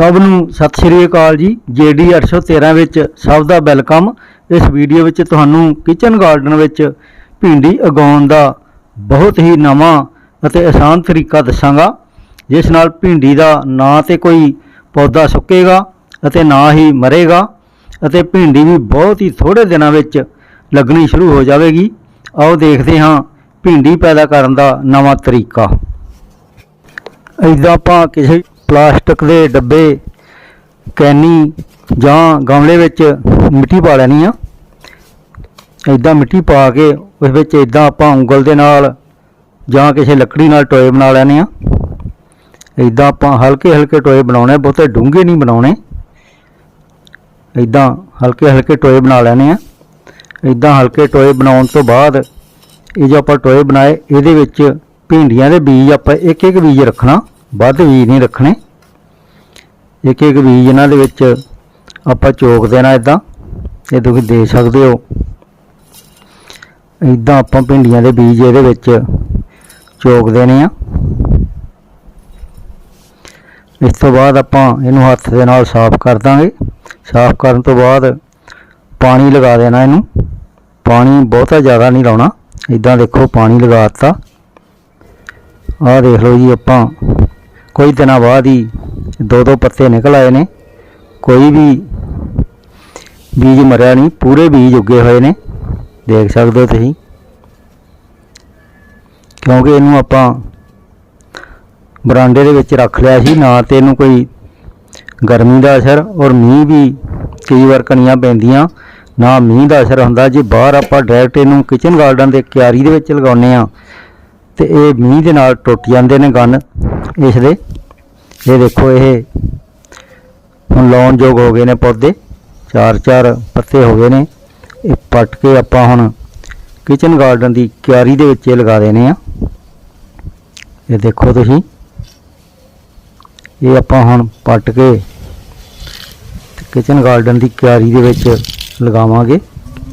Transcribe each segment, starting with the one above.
ਸਭ ਨੂੰ ਸਤਿ ਸ਼੍ਰੀ ਅਕਾਲ ਜੀ। JD 813 ਵਿੱਚ ਸਭ ਦਾ ਵੈਲਕਮ। ਇਸ ਵੀਡੀਓ ਵਿੱਚ ਤੁਹਾਨੂੰ ਕਿਚਨ ਗਾਰਡਨ ਵਿੱਚ ਭਿੰਡੀ ਉਗਾਉਣ ਦਾ ਬਹੁਤ ਹੀ ਨਵਾਂ ਅਤੇ ਆਸਾਨ ਤਰੀਕਾ ਦੱਸਾਂਗਾ। ਜਿਸ ਨਾਲ ਭਿੰਡੀ ਦਾ ਨਾ ਤੇ ਕੋਈ ਪੌਦਾ ਸੁੱਕੇਗਾ ਅਤੇ ਨਾ ਹੀ ਮਰੇਗਾ ਅਤੇ ਭਿੰਡੀ ਵੀ ਬਹੁਤ ਹੀ ਥੋੜੇ ਦਿਨਾਂ ਵਿੱਚ ਲੱਗਣੀ ਸ਼ੁਰੂ ਹੋ ਜਾਵੇਗੀ। ਆਓ ਦੇਖਦੇ ਹਾਂ ਭਿੰਡੀ ਪੈਦਾ ਕਰਨ ਦਾ ਨਵਾਂ ਤਰੀਕਾ। ਇਦਾਂ ਆਪਾਂ ਕਿਸੇ ਪਲਾਸਟਿਕ ਦੇ ਡੱਬੇ, ਕੈਨੀ ਜਾਂ ਗਮਲੇ ਵਿੱਚ ਮਿੱਟੀ ਪਾ ਲੈਣੀ ਆ। ਇਦਾਂ ਮਿੱਟੀ ਪਾ ਕੇ ਉਸ ਵਿੱਚ ਇਦਾਂ ਆਪਾਂ ਉਂਗਲ ਦੇ ਨਾਲ ਜਾਂ ਕਿਸੇ ਲੱਕੜੀ ਨਾਲ ਟੋਏ ਬਣਾ ਲੈਣੇ ਆ। ਇਦਾਂ ਆਪਾਂ ਹਲਕੇ ਹਲਕੇ ਟੋਏ ਬਣਾਉਣੇ, ਬਹੁਤੇ ਡੂੰਘੇ ਨਹੀਂ ਬਣਾਉਣੇ। ਇਦਾਂ ਹਲਕੇ ਹਲਕੇ ਟੋਏ ਬਣਾ ਲੈਣੇ ਆ। ਇਦਾਂ ਹਲਕੇ ਟੋਏ ਬਣਾਉਣ ਤੋਂ ਬਾਅਦ ਇਹ ਜੋ ਆਪਾਂ ਟੋਏ ਬਣਾਏ, ਇਹਦੇ ਵਿੱਚ ਭਿੰਡੀਆਂ ਦੇ ਬੀਜ ਆਪਾਂ ਇੱਕ ਇੱਕ ਬੀਜ ਰੱਖਣਾ। ਵੱਧ ਬੀਜ ਨਹੀਂ ਰੱਖਣੇ। ਇੱਕ ਇੱਕ ਬੀਜ ਇਹਨਾਂ ਦੇ ਵਿੱਚ ਆਪਾਂ ਚੋਕ ਦੇਣਾ ਇਦਾਂ ਇਹ ਤੁਸੀਂ ਦੇਖ ਸਕਦੇ ਹੋ। ਇਦਾਂ ਆਪਾਂ ਭਿੰਡੀਆਂ ਦੇ ਬੀਜ ਇਹਦੇ ਵਿੱਚ ਚੋਕ ਦੇਣੇ ਆ। ਇਸ ਤੋਂ ਬਾਅਦ ਆਪਾਂ ਇਹਨੂੰ ਹੱਥ ਦੇ ਨਾਲ ਸਾਫ਼ ਕਰ ਦਾਂਗੇ। ਸਾਫ਼ ਕਰਨ ਤੋਂ ਬਾਅਦ ਪਾਣੀ ਲਗਾ ਦੇਣਾ ਇਹਨੂੰ। ਪਾਣੀ ਬਹੁਤਾ ਜ਼ਿਆਦਾ ਨਹੀਂ ਲਾਉਣਾ। ਇਦਾਂ ਦੇਖੋ, ਪਾਣੀ ਲਗਾ ਦਿੱਤਾ। ਆਹ ਦੇਖ ਲਓ ਜੀ ਆਪਾਂ ਕੋਈ ਦਿਨਾਂ ਬਾਅਦ ਹੀ ਦੋ ਦੋ ਪੱਤੇ ਨਿਕਲ ਆਏ ਨੇ। ਕੋਈ ਵੀ ਬੀਜ ਮਰਿਆ ਨਹੀਂ, ਪੂਰੇ ਬੀਜ ਉੱਗੇ ਹੋਏ ਨੇ। ਦੇਖ ਸਕਦੇ ਹੋ ਤੁਸੀਂ। ਕਿਉਂਕਿ ਇਹਨੂੰ ਆਪਾਂ ਬਰਾਂਡੇ ਦੇ ਵਿੱਚ ਰੱਖ ਲਿਆ ਸੀ, ਨਾ ਤੇ ਇਹਨੂੰ ਕੋਈ ਗਰਮੀ ਦਾ ਅਸਰ ਔਰ ਮੀਂਹ ਵੀ ਕਈ ਵਾਰ ਕਣੀਆਂ ਪੈਂਦੀਆਂ, ਨਾ ਮੀਂਹ ਦਾ ਅਸਰ ਹੁੰਦਾ। ਜੇ ਬਾਹਰ ਆਪਾਂ ਡਾਇਰੈਕਟ ਇਹਨੂੰ ਕਿਚਨ ਗਾਰਡਨ ਦੇ ਕਿਆਰੀ ਦੇ ਵਿੱਚ ਲਗਾਉਂਦੇ ਆ ਤੇ ਇਹ ਮੀਂਹ ਦੇ ਨਾਲ ਟੁੱਟ ਜਾਂਦੇ ਨੇ ਗੰਨ। ਇਸ ਦੇ ਇਹ ਦੇਖੋ ਇਹ ਹੁਣ ਲਾਉਣ ਯੋਗ ਹੋ ਗਏ ਨੇ ਪੌਦੇ। ਚਾਰ ਚਾਰ ਪੱਤੇ ਹੋ ਗਏ ਨੇ। ਇਹ ਪੱਟ ਕੇ ਆਪਾਂ ਹੁਣ ਕਿਚਨ ਗਾਰਡਨ ਦੀ ਕਿਆਰੀ ਦੇ ਵਿੱਚ ਇਹ ਲਗਾ ਦੇਣੇ ਆ। ਇਹ ਦੇਖੋ ਤੁਸੀਂ। ਇਹ ਆਪਾਂ ਹੁਣ ਪੱਟ ਕੇ ਕਿਚਨ ਗਾਰਡਨ ਦੀ ਕਿਆਰੀ ਦੇ ਵਿੱਚ ਲਗਾਵਾਂਗੇ।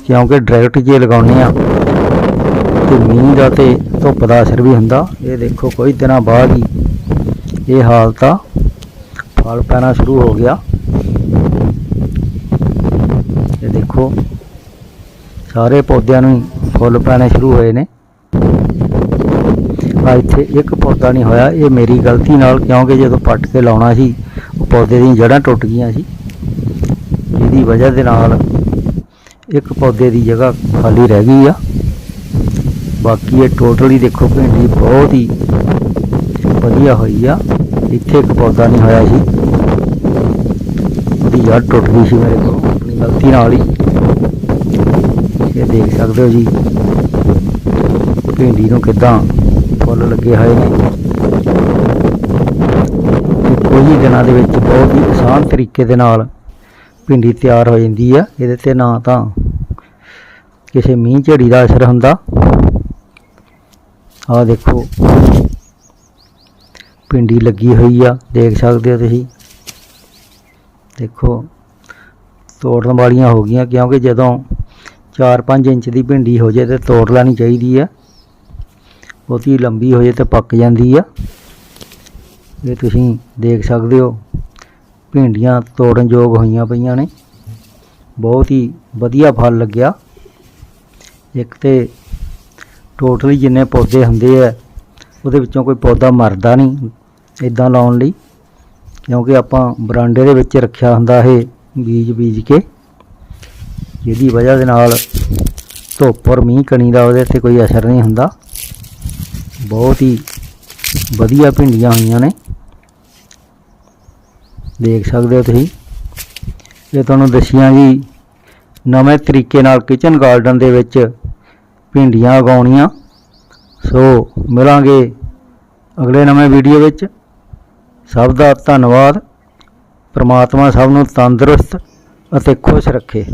ਕਿਉਂਕਿ ਡਾਇਰੈਕਟ ਜੇ ਲਗਾਉਣੇ ਆ, ਤੇ ਮੀਂਹ ਦਾ ਤੇ ਧੁੱਪ ਦਾ ਅਸਰ ਵੀ ਹੁੰਦਾ। ਇਹ ਦੇਖੋ ਕੋਈ ਦਿਨਾਂ ਬਾਅਦ ਹੀ ਇਹ ਹਾਲਤ ਆ ਫਲ ਪੈਣਾ ਸ਼ੁਰੂ ਹੋ ਗਿਆ। ਇਹ ਦੇਖੋ, ਸਾਰੇ ਪੌਦਿਆਂ ਨੂੰ ਹੀ ਫੁੱਲ ਪੈਣੇ ਸ਼ੁਰੂ ਹੋਏ ਨੇ। ਆ ਇੱਥੇ ਇੱਕ ਪੌਦਾ ਨਹੀਂ ਹੋਇਆ, ਇਹ ਮੇਰੀ ਗਲਤੀ ਨਾਲ, ਕਿਉਂਕਿ ਜਦੋਂ ਪੱਟ ਕੇ ਲਾਉਣਾ ਸੀ, ਉਹ ਪੌਦੇ ਦੀਆਂ ਜੜ੍ਹਾਂ ਟੁੱਟ ਗਈਆਂ ਸੀ। ਜਿਹਦੀ ਵਜ੍ਹਾ ਦੇ ਨਾਲ ਇੱਕ ਪੌਦੇ ਦੀ ਜਗ੍ਹਾ ਖਾਲੀ ਰਹਿ ਗਈ ਆ। ਬਾਕੀ ਇਹ ਟੋਟਲੀ ਦੇਖੋ, ਭਿੰਡੀ ਬਹੁਤ ਹੀ ਵਧੀਆ ਹੋਈ ਆ। ਇੱਥੇ ਇੱਕ ਪੌਦਾ ਨਹੀਂ ਹੋਇਆ ਸੀ ਉਹਦੀ ਜੜ ਟੁੱਟ ਗਈ ਸੀ ਮੇਰੇ ਕੋਲ, ਆਪਣੀ ਗਲਤੀ ਨਾਲ ਹੀ। ਇਹ ਦੇਖ ਸਕਦੇ ਹੋ ਜੀ, ਭਿੰਡੀ ਨੂੰ ਕਿਦਾਂ ਫੁੱਲ ਲੱਗੇ ਹੋਏ ਨੇ। ਤੇ ਕੁਝ ਹੀ ਦਿਨਾਂ ਦੇ ਵਿੱਚ ਬਹੁਤ ਹੀ ਆਸਾਨ ਤਰੀਕੇ ਦੇ ਨਾਲ ਭਿੰਡੀ ਤਿਆਰ ਹੋ ਜਾਂਦੀ ਆ। ਇਹਦੇ ਤੇ ਨਾ ਤਾਂ ਕਿਸੇ ਮੀਂਹ ਝੜੀ ਦਾ ਅਸਰ ਹੁੰਦਾ। ਆਹ ਦੇਖੋ ਭਿੰਡੀ ਲੱਗੀ ਹੋਈ ਆ, ਦੇਖ ਸਕਦੇ ਹੋ ਤੁਸੀਂ। ਦੇਖੋ, ਤੋੜਨ ਵਾਲੀਆਂ ਹੋ ਗਈਆਂ, ਕਿਉਂਕਿ ਜਦੋਂ 4-5 ਇੰਚ ਦੀ ਭਿੰਡੀ ਹੋ ਜੇ ਤੇ ਤੋੜ ਲੈਣੀ ਚਾਹੀਦੀ ਆ। ਬਹੁਤੀ ਲੰਬੀ ਹੋ ਜੇ ਤੇ ਪੱਕ ਜਾਂਦੀ ਆ। ਇਹ ਤੁਸੀਂ ਦੇਖ ਸਕਦੇ ਹੋ ਭਿੰਡੀਆਂ ਤੋੜਨ ਯੋਗ ਹੋਈਆਂ ਪਈਆਂ ਨੇ। ਬਹੁਤ ਹੀ ਵਧੀਆ ਫਲ ਲੱਗਿਆ। ਇੱਕ ਤੇ ਟੋਟਲੀ ਜਿੰਨੇ ਪੌਦੇ ਹੁੰਦੇ ਆ, ਉਹਦੇ ਵਿੱਚੋਂ ਕੋਈ ਪੌਦਾ ਮਰਦਾ ਨਹੀਂ। ਇਦਾਂ ਲਾਉਣ ਲਈ, ਕਿਉਂਕਿ ਆਪਾਂ ਬਰਾਂਡੇ ਦੇ ਵਿੱਚ ਰੱਖਿਆ ਹੁੰਦਾ ਇਹ ਬੀਜ ਬੀਜ ਕੇ, ਜਿਹਦੀ ਵਜ੍ਹਾ ਦੇ ਨਾਲ ਧੁੱਪ ਔਰ ਮੀਂਹ ਕਣੀ ਦਾ ਉਹਦੇ ਤੇ ਕੋਈ ਅਸਰ ਨਹੀਂ ਹੁੰਦਾ। ਬਹੁਤ ਹੀ ਵਧੀਆ ਭਿੰਡੀਆਂ ਹੋਈਆਂ ਨੇ। ਦੇਖ ਸਕਦੇ ਹੋ ਤੁਸੀਂ। ਇਹ ਤੁਹਾਨੂੰ ਦੱਸੀਆਂ ਜੀ, ਨਵੇਂ ਤਰੀਕੇ ਨਾਲ ਕਿਚਨ ਗਾਰਡਨ ਦੇ ਵਿੱਚ ਭਿੰਡੀਆਂ ਉਗਾਉਣੀਆਂ। ਸੋ ਮਿਲਾਂਗੇ ਅਗਲੇ ਨਵੇਂ ਵੀਡੀਓ ਵਿੱਚ। ਸਭ ਦਾ ਧੰਨਵਾਦ। ਪ੍ਰਮਾਤਮਾ ਸਭ ਨੂੰ ਤੰਦਰੁਸਤ ਅਤੇ ਖੁਸ਼ ਰੱਖੇ।